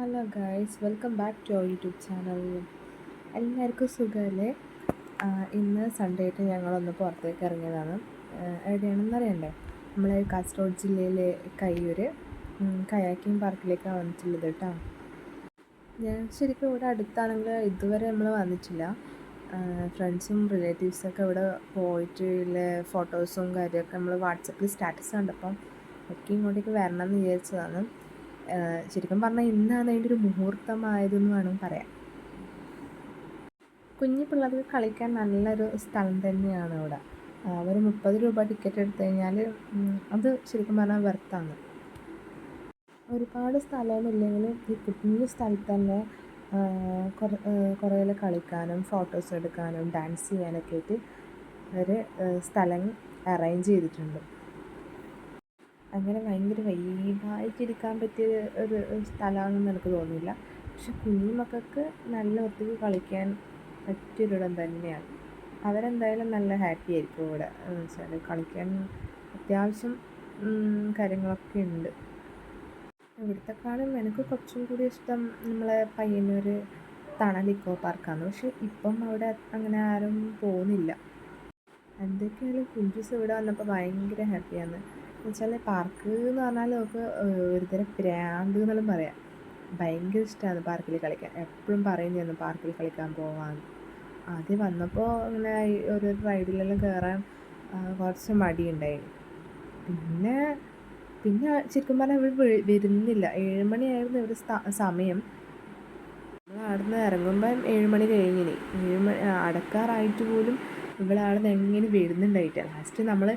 Hello guys welcome back to our YouTube channel. എല്ലാവർക്കും സുഖമല്ലേ? ഇന്ന് സൺഡേ ആയിട്ട് ഞങ്ങളൊന്ന് പുറത്തേക്ക് ഇറങ്ങിയതാണ്. എവിടെയാണെന്ന് അറിയണ്ടേ? നമ്മൾ കാസർഗോഡ് ജില്ലയിലെ കയ്യൂർ കയാക്കിംഗ് പാർക്കിലേക്കാണ് വന്നിട്ടുള്ളത് കേട്ടോ. ഞാൻ ശരിക്കും ഇവിടെ അടുത്താണെങ്കിൽ ഇതുവരെ നമ്മൾ വന്നിട്ടില്ല. ഫ്രണ്ട്സും റിലേറ്റീവ്സൊക്കെ ഇവിടെ പോയിട്ടുള്ള ഫോട്ടോസും കാര്യമൊക്കെ നമ്മൾ വാട്സപ്പിൽ സ്റ്റാറ്റസ് കണ്ടപ്പം ഒക്കെ ഇങ്ങോട്ടേക്ക് വരണം എന്ന് വിചാരിച്ചതാണ്. ശരിക്കും പറഞ്ഞാൽ ഇന്നാണ് അതിന്റെ ഒരു മുഹൂർത്തമായതെന്ന് വേണം പറയാം കുഞ്ഞു പിള്ളേർക്ക് കളിക്കാൻ നല്ലൊരു സ്ഥലം തന്നെയാണ് അവിടെ. അവർ മുപ്പത് രൂപ ടിക്കറ്റ് എടുത്തു കഴിഞ്ഞാൽ അത് ശരിക്കും പറഞ്ഞാൽ വെർത്താണ് ഒരുപാട് സ്ഥലമൊന്നുമില്ലെങ്കിലും ഈ കുഞ്ഞു സ്ഥലത്ത് തന്നെ കുറേ കളിക്കാനും ഫോട്ടോസ് എടുക്കാനും ഡാൻസ് ചെയ്യാനൊക്കെ ആയിട്ട് ഒരു സ്ഥലം അറേഞ്ച് ചെയ്തിട്ടുണ്ട്. അങ്ങനെ ഭയങ്കര വൈബായിട്ടിരിക്കാൻ പറ്റിയ ഒരു സ്ഥലമാണെന്ന് എനിക്ക് തോന്നുന്നില്ല. പക്ഷെ കുഞ്ഞു മക്കൾക്ക് നല്ല ഒത്തിരി കളിക്കാൻ പറ്റിയൊരിടം തന്നെയാണ്. അവരെന്തായാലും നല്ല ഹാപ്പി ആയിരിക്കും ഇവിടെ. എന്ന് വെച്ചാൽ കളിക്കാൻ അത്യാവശ്യം കാര്യങ്ങളൊക്കെ ഉണ്ട്. ഇവിടുത്തെക്കാളും എനിക്ക് കുറച്ചും കൂടി ഇഷ്ടം നമ്മളെ പയ്യന്നൂർ തണൽ ഇക്കോ പാർക്കാണ് പക്ഷെ ഇപ്പം അവിടെ അങ്ങനെ ആരും പോകുന്നില്ല. എന്തൊക്കെയായാലും കുഞ്ചുസ് ഇവിടെ വന്നപ്പോൾ ഭയങ്കര ഹാപ്പിയാണ് എന്നുവെച്ചാൽ പാർക്ക് എന്ന് പറഞ്ഞാൽ നമുക്ക് ഒരുതരം പ്രാന്ത് എന്നെല്ലാം പറയാം. ഭയങ്കര ഇഷ്ടമാണ് പാർക്കിൽ കളിക്കാൻ. എപ്പോഴും പറയുന്നതായിരുന്നു പാർക്കിൽ കളിക്കാൻ പോവാൻ ആദ്യം വന്നപ്പോൾ ഇങ്ങനെ ഒരു റൈഡിലെല്ലാം കയറാൻ കുറച്ച് മടിയുണ്ടായി. പിന്നെ പിന്നെ ശരിക്കും പറഞ്ഞാൽ ഇവിടെ വരുന്നില്ല. ഏഴ് മണിയായിരുന്നു ഇവർ സമയം. നമ്മൾ അവിടെ നിന്ന് ഇറങ്ങുമ്പം ഏഴ് മണി കഴിഞ്ഞിനി ഏഴ് അടക്കാറായിട്ട് പോലും ഇവിടെ എങ്ങനെ വരുന്നുണ്ടായിട്ട്? ലാസ്റ്റ് നമ്മൾ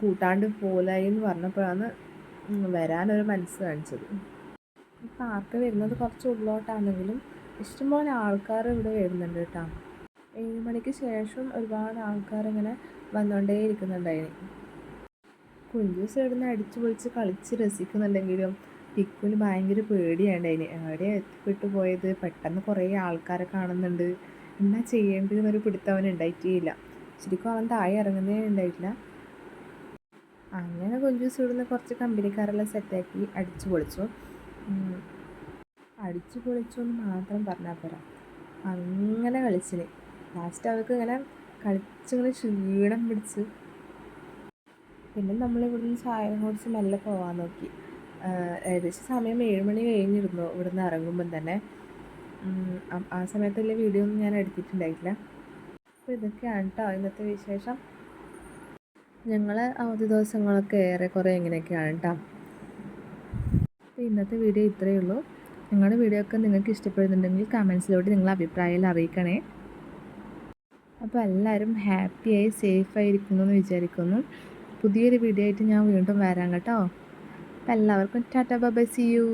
കൂട്ടാണ്ട് പോലായി എന്ന് പറഞ്ഞപ്പോഴാണ് വരാനൊരു മനസ്സ് കാണിച്ചത്. പാർക്ക് വരുന്നത് കുറച്ച് ഉള്ളോട്ടാണെങ്കിലും ഇഷ്ടംപോലെ ആൾക്കാർ ഇവിടെ വരുന്നുണ്ട് കേട്ടോ. ഏഴ് മണിക്ക് ശേഷം ഒരുപാട് ആൾക്കാർ ഇങ്ങനെ വന്നുകൊണ്ടേ ഇരിക്കുന്നുണ്ടായിരുന്നു കുഞ്ചൂസ് ഇവിടുന്ന് അടിച്ചു പൊളിച്ച് കളിച്ച് രസിക്കുന്നുണ്ടെങ്കിലും ടിക്കുന് ഭയങ്കര പേടിയാണ് അതിന് എവിടെ എത്തിപ്പെട്ടു പോയത്? പെട്ടെന്ന് കുറേ ആൾക്കാരെ കാണുന്നുണ്ട്. എന്നാ ചെയ്യേണ്ടതെന്നൊരു പിടുത്തം അവന് ഉണ്ടായിട്ടേയില്ല. ശരിക്കും അവൻ താഴെ ഇറങ്ങുന്നേ ഉണ്ടായിട്ടില്ല. അങ്ങനെ കൊഞ്ചു ചൂടുന്ന കുറച്ച് കമ്പനിക്കാരെല്ലാം സെറ്റാക്കി അടിച്ചു പൊളിച്ചു. അടിച്ചു പൊളിച്ചു എന്ന് മാത്രം പറഞ്ഞാൽ പോരാ. അങ്ങനെ കളിച്ചിന്. ലാസ്റ്റ് അവർക്ക് ഇങ്ങനെ കളിച്ചിങ്ങനെ ക്ഷീണം പിടിച്ച്. പിന്നെ നമ്മൾ ഇവിടുന്ന് ചായ കുടിച്ച് മെല്ലെ പോകാൻ നോക്കി. ഏകദേശം സമയം ഏഴ് മണി കഴിഞ്ഞിരുന്നു ഇവിടുന്ന് ഇറങ്ങുമ്പം തന്നെ. ആ സമയത്തുള്ള വീഡിയോ ഒന്നും ഞാൻ എടുത്തിട്ടുണ്ടായിട്ടില്ല. അപ്പോൾ ഇതൊക്കെയാണ് കേട്ടോ ഇന്നത്തെ വിശേഷം. ഞങ്ങൾ അവധി ദിവസങ്ങളൊക്കെ ഏറെക്കുറെ ഇങ്ങനെയൊക്കെയാണ് കേട്ടോ അപ്പോൾ ഇന്നത്തെ വീഡിയോ ഇത്രയേ ഉള്ളൂ. ഞങ്ങളുടെ വീഡിയോ ഒക്കെ നിങ്ങൾക്ക് ഇഷ്ടപ്പെടുന്നുണ്ടെങ്കിൽ കമൻസിലോട്ട് നിങ്ങളെ അഭിപ്രായം അറിയിക്കണേ. അപ്പോൾ എല്ലാവരും ഹാപ്പിയായി സേഫായിരിക്കുന്നു എന്ന് വിചാരിക്കുന്നു. പുതിയൊരു വീഡിയോ ആയിട്ട് ഞാൻ വീണ്ടും വരാം കേട്ടോ. അപ്പോൾ എല്ലാവർക്കും ടാറ്റ ബൈ സി യു.